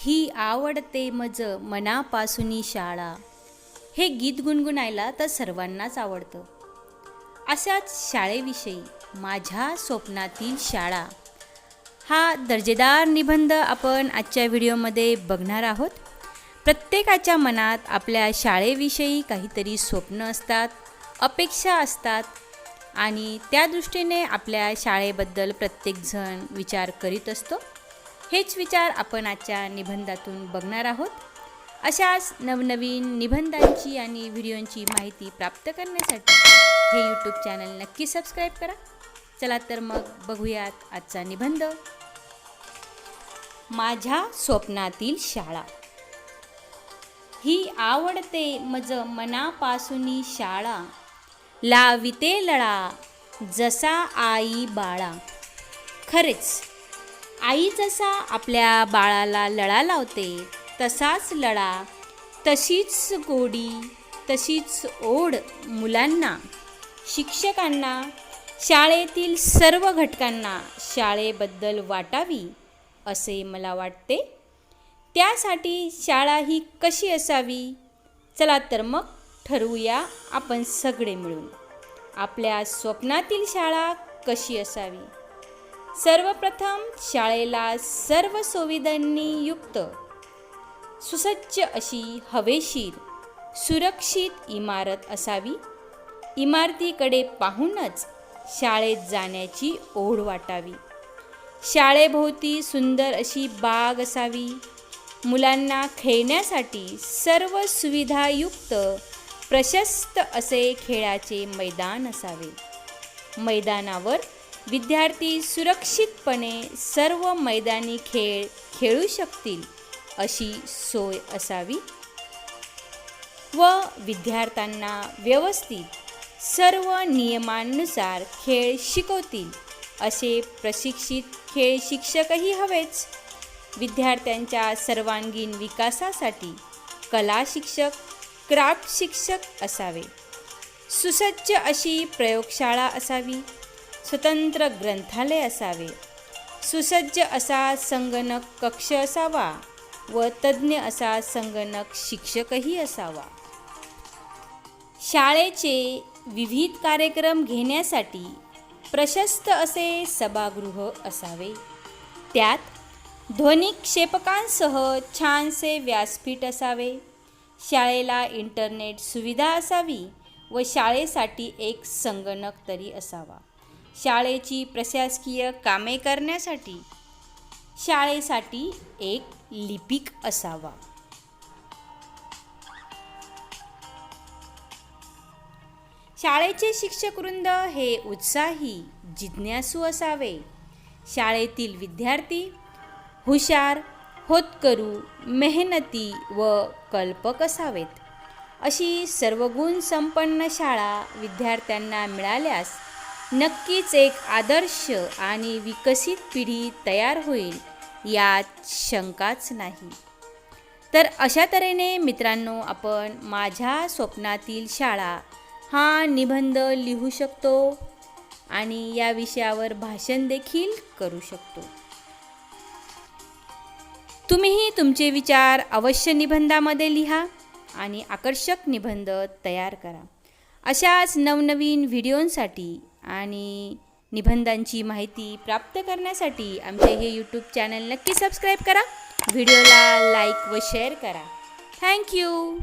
ही आवडते मज मनापासूनी शाळा. हे गीत गुणगुणायला तर सर्वांनाच आवडतं. अशाच शाळेविषयी माझ्या स्वप्नातील शाळा. हा दर्जेदार निबंध आपण आजच्या व्हिडिओमध्ये बघणार आहोत. प्रत्येकाच्या मनात आपल्या शाळेविषयी काहीतरी स्वप्न असतात अपेक्षा असतात आणि त्या दृष्टीने आपल्या शाळेबद्दल प्रत्येकजण विचार करीत असतो. हेच विचार आपण आजच्या निबंधातून बघणार आहोत. अशाच नवनवीन निबंधांची आणि व्हिडिओंची माहिती प्राप्त करण्यासाठी हे यूट्यूब चॅनल नक्की सबस्क्राईब करा. चला तर मग बघूयात आजचा निबंध. माझ्या स्वप्नातील शाळा. ही आवडते मज मनापासूनी शाळा. लाविते लळा जसा आई बाळा. खरेच आई जसा आपल्या बाळाला लळा लावते तसाच लळा तशीच गोडी तशीच ओढ मुलांना शिक्षकांना शाळेतील सर्व घटकांना शाळेबद्दल वाटावी असे मला वाटते. त्यासाठी शाळा ही कशी असावी? चला तर मग ठरवूया आपण सगळे मिळून. आपल्या स्वप्नातील शाळा कशी असावी? सर्वप्रथम शाळेला सर्व सुविधांनी युक्त सुसज्ज अशी हवेशीर सुरक्षित इमारत असावी. इमारतीकडे पाहूनच शाळेत जाण्याची ओढ वाटावी. शाळेभोवती सुंदर अशी बाग असावी. मुलांना खेळण्यासाठी सर्व सुविधायुक्त प्रशस्त असे खेळाचे मैदान असावे. मैदानावर विद्यार्थी सुरक्षितपणे सर्व मैदानी खेळ खेळू शकतील अशी सोय असावी व विद्यार्थ्यांना व्यवस्थित सर्व नियमांनुसार खेळ शिकवतील असे प्रशिक्षित खेळ शिक्षकही हवेच विद्यार्थ्यांच्या सर्वांगीण विकासासाठी कला शिक्षक क्राफ्ट शिक्षक असावे. सुसज्ज अशी प्रयोगशाळा असावी. स्वतंत्र ग्रंथालय असावे. सुसज्ज असा संगणक कक्ष असावा व तज्ज्ञ असा संगणक शिक्षकही असावा. शाळेचे विविध कार्यक्रम घेण्यासाठी प्रशस्त असे सभागृह असावे. त्यात ध्वनिक्षेपकांसह छानसे व्यासपीठ असावे. शाळेला इंटरनेट सुविधा असावी व शाळेसाठी एक संगणक तरी असावा. शाळेची प्रशासकीय कामे करण्यासाठी शाळेसाठी एक लिपिक असावा. शाळेचे शिक्षकवृंद हे उत्साही जिज्ञासू असावे. शाळेतील विद्यार्थी हुशार होतकरू मेहनती व कल्पक असावेत. अशी सर्वगुण संपन्न शाळा विद्यार्थ्यांना मिळाल्यास नक्कीच एक आदर्श आणि विकसित पिढी तयार होईल यात शंकाच नाही. तर अशा तऱ्हेने मित्रांनो आपण माझ्या स्वप्नातील शाळा हा निबंध लिहू शकतो आणि या विषयावर भाषण देखील करू शकतो. तुम्हीही तुमचे विचार अवश्य निबंधामध्ये लिहा आणि आकर्षक निबंध तयार करा. अशाच नवनवीन व्हिडिओंसाठी आणि निबंधांची माहिती प्राप्त करण्यासाठी आमचे हे यूट्यूब चॅनल नक्की सबस्क्राईब करा. व्हिडिओला लाईक व शेअर करा. थँक्यू